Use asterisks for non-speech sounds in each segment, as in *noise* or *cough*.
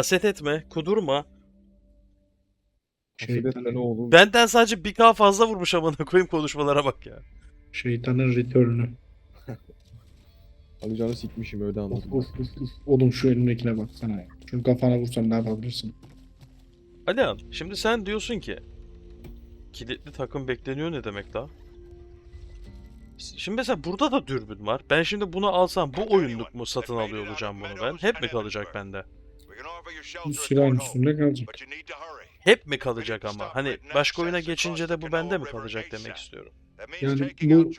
Haset etme, kudurma. Şeytanın, olur? Benden sadece bir K fazla vurmuş amına koyayım konuşmalara bak ya. şeytanın return'u. Ali Can'ı sikmişim öyle anladım. uf, uf, uf. Oğlum şu elimdekine baksana ya. Şunu kafana vursan ne yapabilirsin? Alihan, şimdi sen diyorsun ki kilitli takım bekleniyor ne demek la? Şimdi mesela burada da dürbün var. Ben şimdi bunu alsam bu oyunluk mu satın alıyor olacağım bunu ben? Hep mi kalacak bende? Bu silahın üstünde kalacak. Hep mi kalacak ama? Hani başka oyuna geçince de bu bende mi kalacak demek istiyorum. Yani bu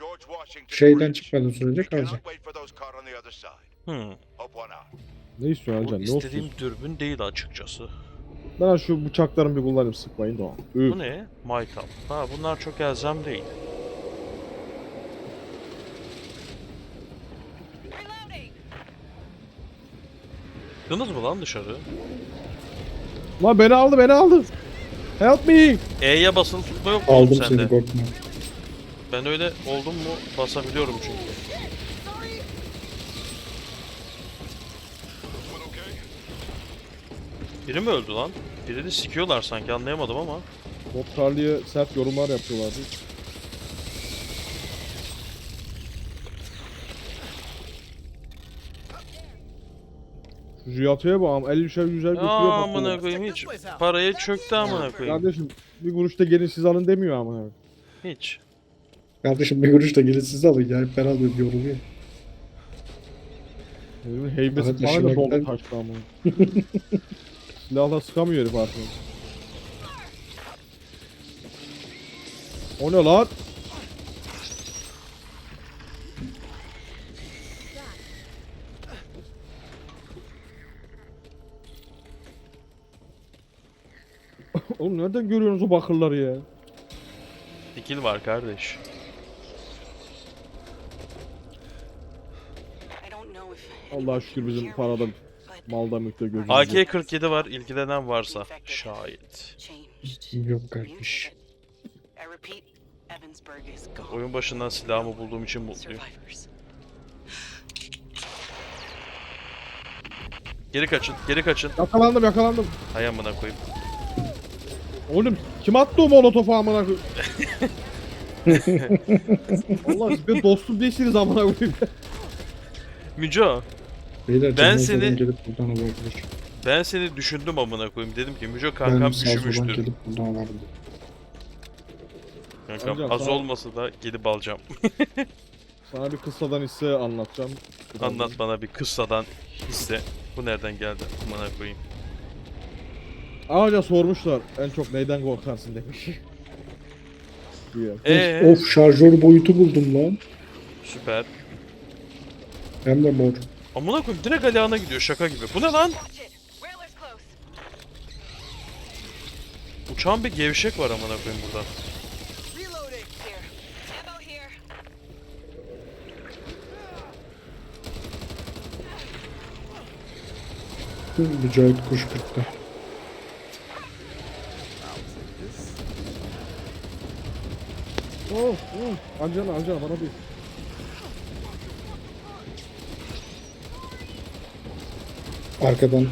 şeyden çıkmadığı sürece kalacak. Hmm. Ne istiyorsun Ali Bu? Ne istediğim olsun? dürbün değil açıkçası. Ben şu bıçaklarımı bir kullanayım sıkmayın da. Üf. Bu ne? Maytap. Ha bunlar çok elzem değil. Çıktınız mı lan dışarı? Lan beni aldı beni aldı. Help me. E'ye basılı tutma yok mu oğlum Aldım sende? seni korkma. Ben öyle oldum mu basabiliyorum çünkü. Biri mi öldü lan? Birini sikiyorlar sanki anlayamadım ama. Bob Charlie'ye sert yorumlar yapıyorlardı. Jiyato'ya bak ama 50 şer güzel götürüyor Aa, amına koyayım hiç. Parayı çöktü amına koyayım. Kardeşim bir kuruşta gelin siz alın demiyor ama. Hiç. Kardeşim bir kuruş da gelin siz alın ya. Hep ben alıyorum yoruluyor. Benim heybesi Evet, bana da yaşamaktan- doldu taştı ama. Silahla sıkamıyor herif artık. O ne lan? Oğlum nereden görüyorsunuz o bakırları ya? Dikil var kardeş. Allah'a şükür bizim parada malda mülkte gözümüz yok. AK-47 var ilgilenen varsa. Şayet. Yok kardeş. Oyun başından silahımı bulduğum için mutluyum. Geri kaçın, geri kaçın. Yakalandım yakalandım. Hay amına koyayım. Oğlum kim attı o molotofu amına koyayım? *laughs* Allah siz benim dostum değilsiniz amına koyayım. Müco, Beyler Ben seni- gelip buradan alabilir. ben seni düşündüm amına koyayım. Dedim ki Müco Ben kankam sağ soldan üşümüştür. gelip buradan alabilir. Kankam Amcam, az sana- olmasa da gelip alacağım. *laughs* Sana bir kıssadan hisse anlatacağım. Anlat bana bir kıssadan hisse. Bu nereden geldi? Amına koyayım. Ağaca sormuşlar en çok neyden korkarsın demiş. *laughs* Diyor. Ee, Of şarjör boyutu buldum lan. süper. Hem de mor. Amına koyayım direkt Alihan'a gidiyor şaka gibi. Bu ne lan? Uçan bir gevşek var amına koyayım burada. Mücahit kuş kırktı. Oh, oh. Ancana ancana bana bir. Arkadan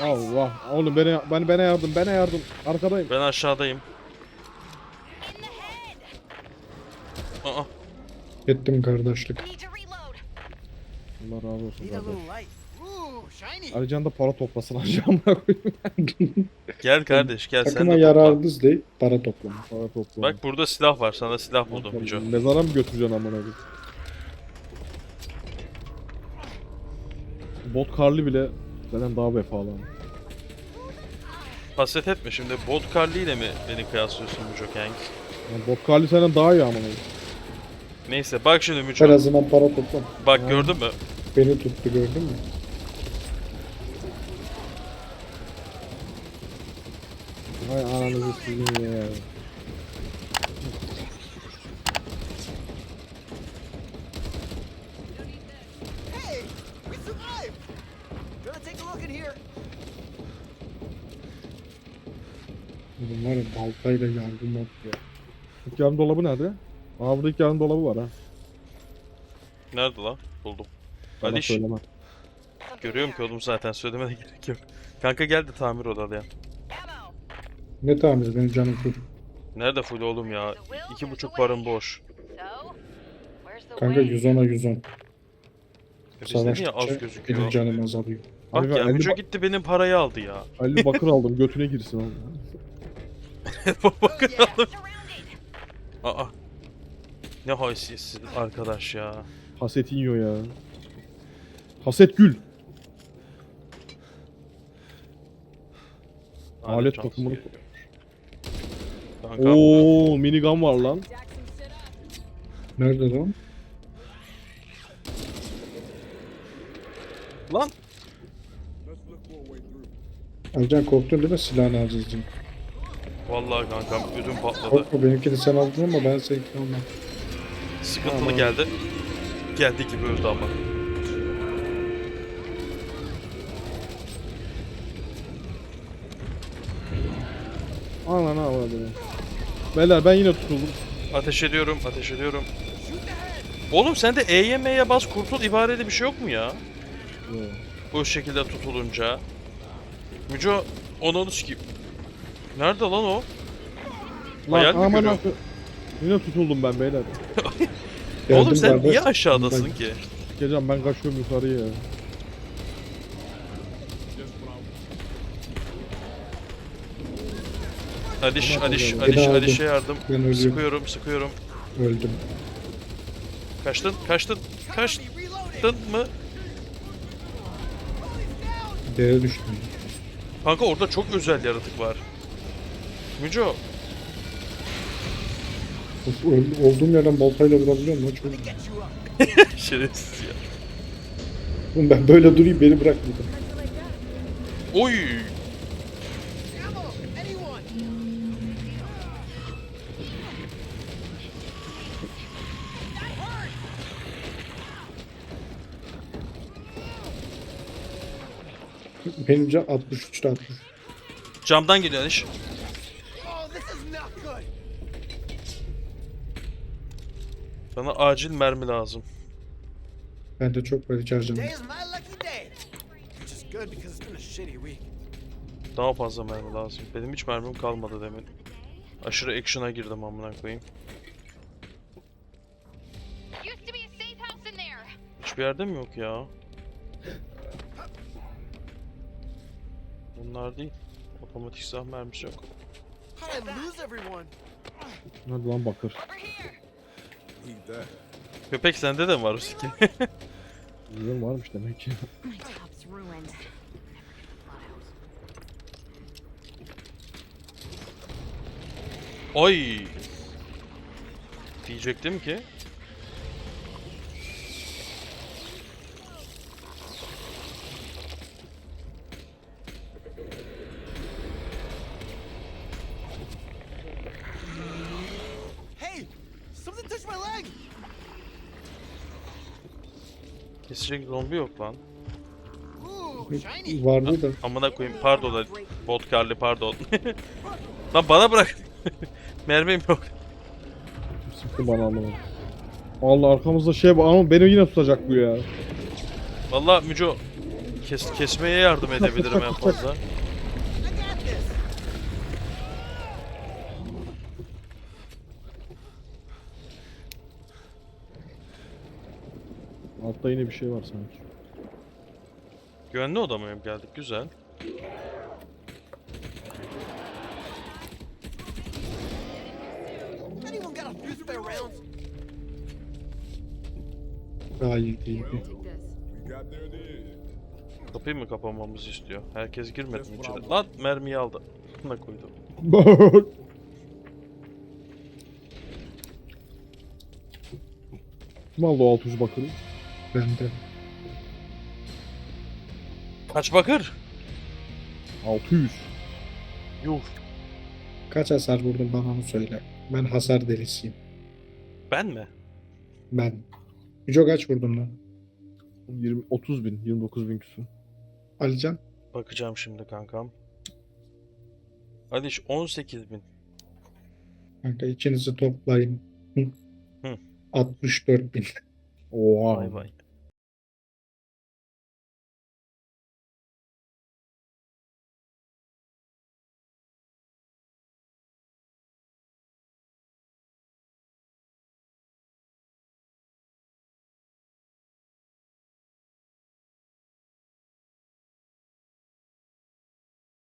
Allah. Oğlum beni ben bana yardım bana yardım. Arkadayım. Ben aşağıdayım. Aa, ettim kardeşlik. Allah razı olsun kardeş. Alican da para toplasın *laughs* ancağımına koyayım. gel kardeş gel sen Takıma de topla. yararınız değil, para toplama. Para topla. Bak burada silah var. Sana silah buldum Müco. Mezara mı götüreceksin amına koyayım? Bot karlı bile zaten daha vefalı. ama. Haset etme şimdi. Bot Carly ile mi beni kıyaslıyorsun Müco Kang? Yani bot karlı senden daha iyi amına koyayım. Neyse bak şimdi En Müco. azından para toplama. Bak gördün mü? Beni tuttu gördün mü? Hay ananızı sizin ya. Hey, we survived. Gonna take a look in here. Oğlum var ya Baltayla yardım mod ya. Yarım dolabı nerede? Aa burada yarım dolabı var ha. Nerede lan? Buldum. Bana Aliş. söyleme. Görüyorum ki oğlum zaten söylemene *laughs* gerek yok. Kanka geldi tamir odalayan. Ne tamir benim canım full. Nerede full oğlum ya? İki buçuk barın boş. Kanka 110'a 110. E Bizde niye az Savaştıkça benim gözüküyor? canım azalıyor. Bak Abi, ya Ali Müco gitti benim parayı aldı ya. Ali Bakır aldım götüne girsin oğlum. *laughs* Bakın oğlum. Aa. Ne haysiyetsiz arkadaş ya. Haset yiyor ya. Haset gül. Alet bakımını... Oo minigun var lan. Nerede lan? lan Alcan korktun değil mi silahını alacağız diye. vallahi kankam ödüm patladı. Korkma benimkini sen aldın ama ben seninkini almam. Sıkıntılı Aman. geldi. Geldi gibi öldü ama. Anan avradı. Beyler ben yine tutuldum. Ateş ediyorum, ateş ediyorum. Oğlum sende E'ye M'ye bas kurtul ibareli bir şey yok mu ya? Bu şekilde tutulunca. Müco onu sikeyim. Nerede lan o? Lan Hayal mi görüyorum? Yine tutuldum ben beyler. *laughs* Oğlum Geldim sen niye aşağıdasın Ben- ki? Gecem ben kaçıyorum yukarıya. Aliş, Aliş. Aliş. Aliş'e yardım. Ben ölüyorum. Sıkıyorum, sıkıyorum. Öldüm. Kaçtın, kaçtın, kaçtın mı? Yere düştüm. Kanka orada çok özel yaratık var. Müco, Of, olduğum yerden baltayla vurabiliyor muyum? Çok... *laughs* Şerefsiz ya. Oğlum ben böyle durayım beni bırak burada. Oy! Benim can 63'te 60. Camdan geliyor good. Bana acil mermi lazım. Çok it's been a shitty week. Daha fazla mermi lazım. Benim hiç mermim kalmadı demin. Aşırı action'a girdim amına koyayım. Hiçbir yerde mi yok ya? Bunlar değil. Otomatik silah mermisi yok. How'd I lose everyone? Hadi lan bakır. Köpek sende de mi var skin? *laughs* Güzel varmış demek ki. My top's ruined. Ay. Diyecektim ki. Kesecek zombi yok lan. Vardı da. Amına koyayım pardon Ali. Vodkarlı pardon. *laughs* lan bana bırak. *laughs* Mermim yok. Sıktı bana anlamadım. Allah arkamızda şey var ama beni yine tutacak bu ya. Vallahi Müco kes, kesmeye yardım edebilirim en *laughs* fazla. Altta yine bir şey var sanki. Güvenli odama mı geldik? Güzel. Daha iyi değil. Kapıyı mı kapamamızı istiyor? Herkes girmedi mi içeri? Lan mermiyi aldı. *laughs* Buna koydum. Kim aldı o 600 bakırı? Bende. Kaç bakır? 600. Yuh. Kaç hasar vurdun bana onu söyle. Ben hasar delisiyim. Ben mi? Ben. Yüce kaç vurdun lan? 20, 30 bin, 29 bin küsur. Alican? Bakacağım şimdi kankam. Hadi iş 18 bin. Kanka ikinizi toplayın. Hı. Hı. 64 bin. Oha. Vay vay.